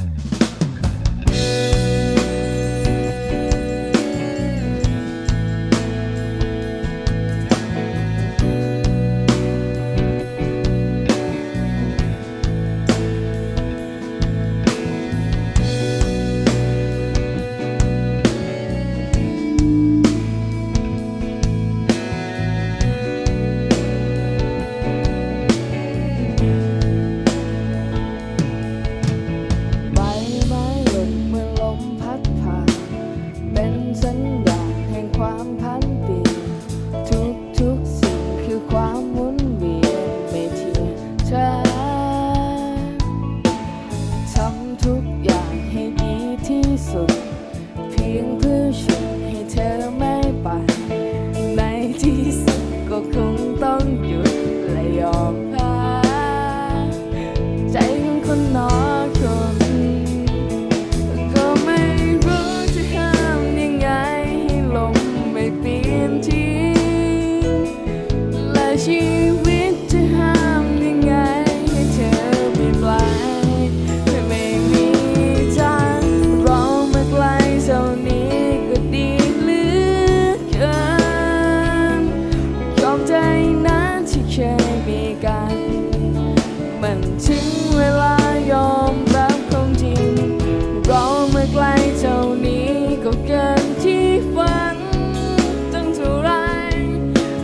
Mm-hmm. เวลายอมรับความจริงเราเมื่อไกลเท่านี้ก็เกินที่ฝันตั้งเท่าไร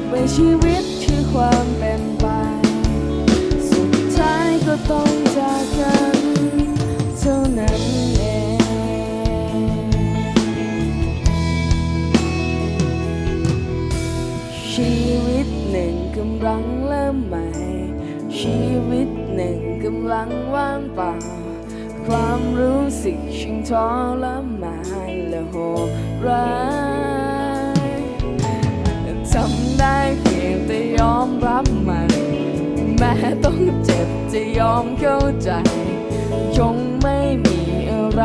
เมื่อชีวิตคือความเป็นไป สุดท้ายก็ต้องจากกันเท่านั้นเองชีวิตหนึ่งกำลังเริ่มใหม่ ชีวิตหนึ่งกำลังว่างเปล่า ความรู้สึกชิงทรมานและโหดร้ายทำได้เพียงแต่ยอมรับมัน แม้ต้องเจ็บจะยอมเข้าใจ คงไม่มีอะไร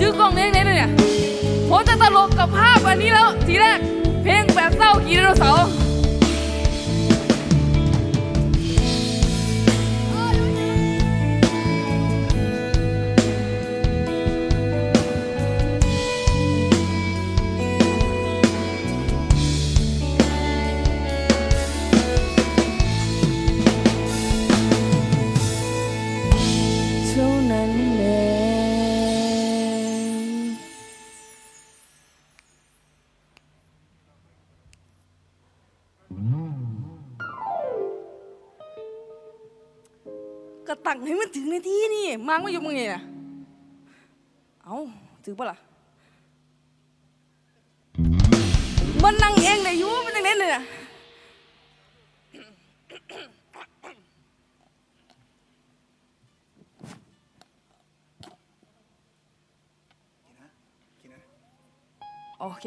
ถือกล้องเองเนี่ยเนี่ยผมจะตลกกับภาพอันนี้แล้ว ทีแรกเพลงแบบเศร้าขี่ไดโนเสาร์ ก็ตั้งให้มันถึงในที่นี่มังไม่อยู่มึงไงน่ะเอาถือปะล่ะมันนั่งเองเลยอยู่มันจังเล่นเลยน่ะโอเค